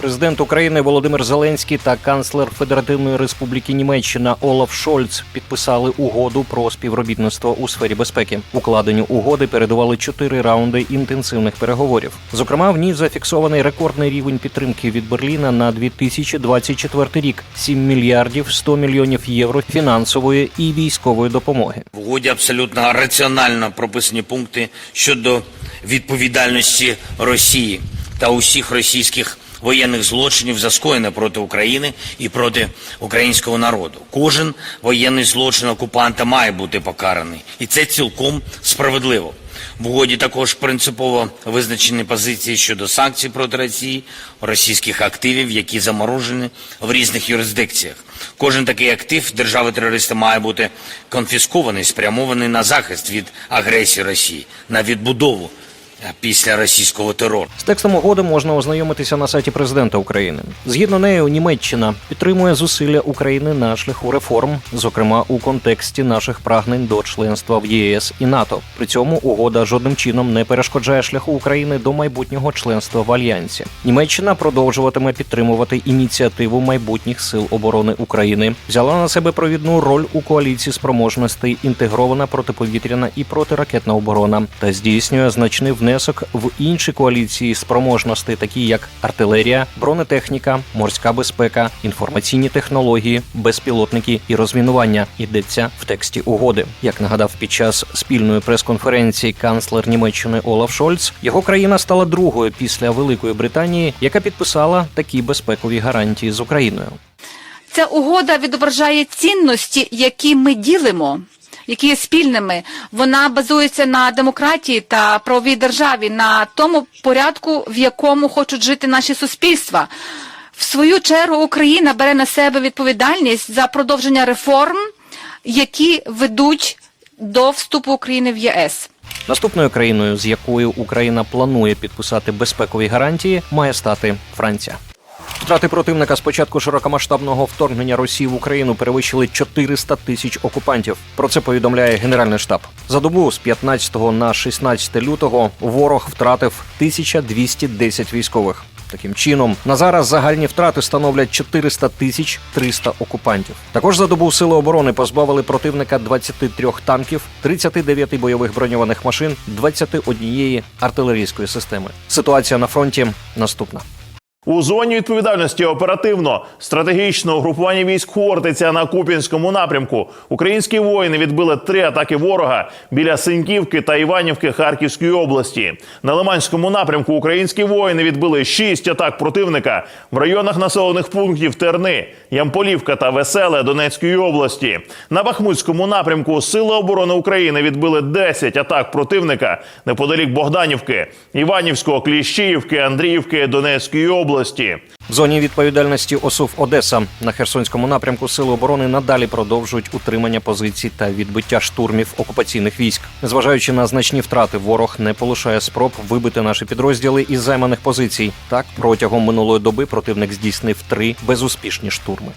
Президент України Володимир Зеленський та канцлер Федеративної Республіки Німеччина Олаф Шольц підписали угоду про співробітництво у сфері безпеки. Укладенню угоди передували чотири раунди інтенсивних переговорів. Зокрема, в ній зафіксований рекордний рівень підтримки від Берліна на 2024 рік 7 мільярдів 100 мільйонів євро фінансової і військової допомоги. В угоді абсолютно раціонально прописані пункти щодо відповідальності Росії та усіх російських воєнних злочинів за скоєне проти України і проти українського народу. Кожен воєнний злочин окупанта має бути покараний, і це цілком справедливо. В угоді також принципово визначені позиції щодо санкцій проти Росії, російських активів, які заморожені в різних юрисдикціях. Кожен такий актив держави-терориста має бути конфіскований, спрямований на захист від агресії Росії, на відбудову після російського терору. З текстом угоди можна ознайомитися на сайті президента України. Згідно нею, Німеччина підтримує зусилля України на шляху реформ, зокрема у контексті наших прагнень до членства в ЄС і НАТО. При цьому угода жодним чином не перешкоджає шляху України до майбутнього членства в альянсі. Німеччина продовжуватиме підтримувати ініціативу майбутніх сил оборони України, взяла на себе провідну роль у коаліції спроможностей інтегрована протиповітряна і протиракетна оборона та здійснює значний внесок в інші коаліції спроможностей, такі як артилерія, бронетехніка, морська безпека, інформаційні технології, безпілотники і розмінування. Йдеться в тексті угоди. Як нагадав під час спільної прес-конференції канцлер Німеччини Олаф Шольц, його країна стала другою після Великої Британії, яка підписала такі безпекові гарантії з Україною. Ця угода відображає цінності, які ми ділимо, які є спільними. Вона базується на демократії та правовій державі, на тому порядку, в якому хочуть жити наші суспільства. В свою чергу Україна бере на себе відповідальність за продовження реформ, які ведуть до вступу України в ЄС. Наступною країною, з якою Україна планує підписати безпекові гарантії, має стати Франція. Втрати противника з початку широкомасштабного вторгнення Росії в Україну перевищили 400 тисяч окупантів. Про це повідомляє Генеральний штаб. За добу з 15 на 16 лютого ворог втратив 1210 військових. Таким чином, на зараз загальні втрати становлять 400 тисяч 300 окупантів. Також за добу сили оборони позбавили противника 23 танків, 39 бойових броньованих машин, 21 артилерійської системи. Ситуація на фронті наступна. У зоні відповідальності оперативно стратегічне угрупування військ Хортиця на Куп'янському напрямку. Українські воїни відбили три атаки ворога біля Синьківки та Іванівки Харківської області. На Лиманському напрямку українські воїни відбили шість атак противника в районах населених пунктів Терни, Ямполівка та Веселе Донецької області. На Бахмутському напрямку Сили оборони України відбили 10 атак противника неподалік Богданівки, Іванівського, Кліщіївки, Андріївки Донецької області. В зоні відповідальності ОСУВ Одеса на Херсонському напрямку Сили оборони надалі продовжують утримання позицій та відбиття штурмів окупаційних військ. Незважаючи на значні втрати, ворог не полишає спроб вибити наші підрозділи із займаних позицій. Так, протягом минулої доби противник здійснив три безуспішні штурми.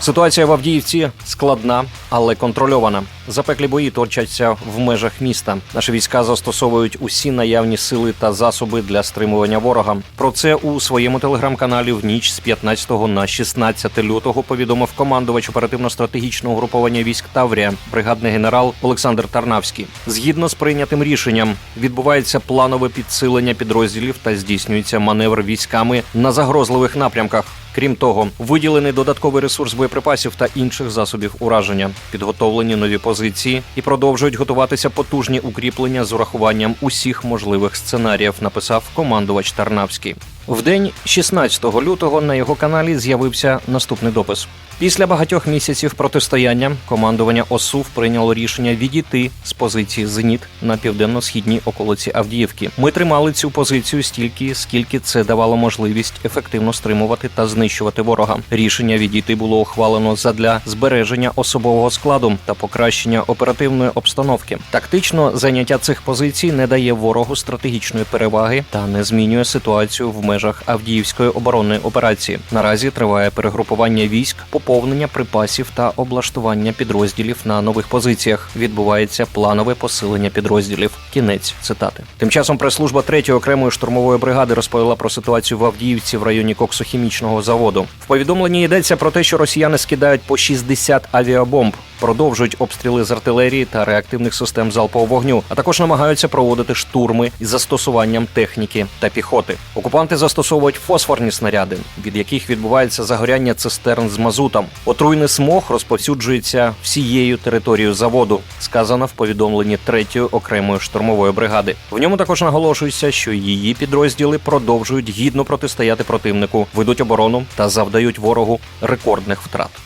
Ситуація в Авдіївці складна, але контрольована. Запеклі бої точаться в межах міста. Наші війська застосовують усі наявні сили та засоби для стримування ворога. Про це у своєму телеграм-каналі в ніч з 15 на 16 лютого повідомив командувач оперативно-стратегічного угруповання військ Таврія, бригадний генерал Олександр Тарнавський. Згідно з прийнятим рішенням, відбувається планове підсилення підрозділів та здійснюється маневр військами на загрозливих напрямках. Крім того, виділений додатковий ресурс боєприпасів та інших засобів ураження, підготовлені нові позиції і продовжують готуватися потужні укріплення з урахуванням усіх можливих сценаріїв. Написав командувач Тарнавський. В день 16 лютого на його каналі з'явився наступний допис. Після багатьох місяців протистояння командування ОСУВ прийняло рішення відійти з позиції Зеніт на південно-східній околиці Авдіївки. Ми тримали цю позицію стільки, скільки це давало можливість ефективно стримувати та знищувати ворога. Рішення відійти було ухвалено задля збереження особового складу та покращення оперативної обстановки. Тактично заняття цих позицій не дає ворогу стратегічної переваги та не змінює ситуацію в межах межах Авдіївської оборонної операції. Наразі триває перегрупування військ, поповнення припасів та облаштування підрозділів на нових позиціях. Відбувається планове посилення підрозділів. Кінець цитати. Тим часом прес-служба 3-ї окремої штурмової бригади розповіла про ситуацію в Авдіївці в районі коксохімічного заводу. В повідомленні йдеться про те, що росіяни скидають по 60 авіабомб, продовжують обстріли з артилерії та реактивних систем залпового вогню, а також намагаються проводити штурми із застосуванням техніки та піхоти. Окупанти застосовують фосфорні снаряди, від яких відбувається загоряння цистерн з мазутом. Отруйний смог розповсюджується всією територією заводу, сказано в повідомленні 3-ї окремої штурмової бригади. В ньому також наголошується, що її підрозділи продовжують гідно протистояти противнику, ведуть оборону та завдають ворогу рекордних втрат.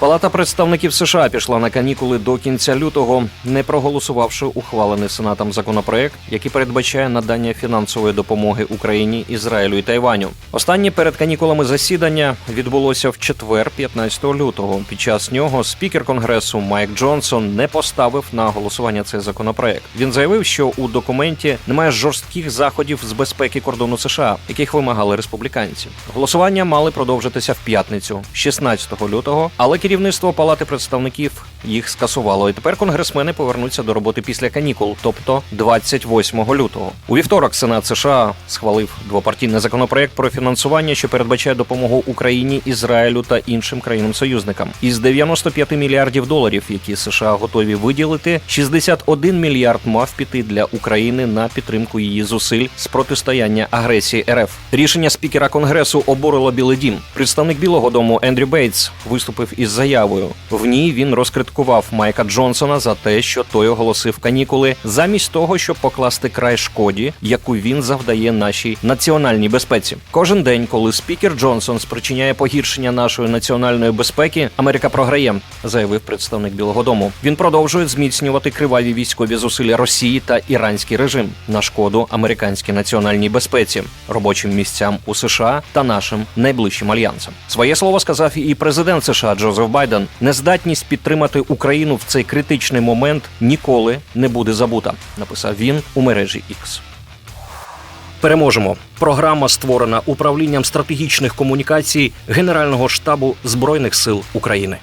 Палата представників США пішла на канікули до кінця лютого, не проголосувавши ухвалений сенатом законопроект, який передбачає надання фінансової допомоги Україні, Ізраїлю і Тайваню. Останнє перед канікулами засідання відбулося в четвер, 15 лютого. Під час нього спікер конгресу Майк Джонсон не поставив на голосування цей законопроект. Він заявив, що у документі немає жорстких заходів з безпеки кордону США, яких вимагали республіканці. Голосування мали продовжитися в п'ятницю, 16 лютого, але керівництво Палати представників їх скасувало. І тепер конгресмени повернуться до роботи після канікул, тобто 28 лютого. У вівторок Сенат США схвалив двопартійний законопроект про фінансування, що передбачає допомогу Україні, Ізраїлю та іншим країнам-союзникам. Із 95 мільярдів доларів, які США готові виділити, 61 мільярд мав піти для України на підтримку її зусиль з протистояння агресії РФ. Рішення спікера конгресу обурило Білий Дім. Представник Білого Дому Ендрю Бейтс виступив із заявою. В ній він розкриткував Майка Джонсона за те, що той оголосив канікули, замість того, щоб покласти край шкоді, яку він завдає нашій національній безпеці. Кожен день, коли спікер Джонсон спричиняє погіршення нашої національної безпеки, Америка програє, заявив представник Білого Дому. Він продовжує зміцнювати криваві військові зусилля Росії та іранський режим на шкоду американській національній безпеці, робочим місцям у США та нашим найближчим альянсам. Своє слово сказав і президент США Джозеф Байден. Нездатність підтримати Україну в цей критичний момент ніколи не буде забута. Написав він у мережі X. Переможемо. Програма створена управлінням стратегічних комунікацій Генерального штабу збройних сил України.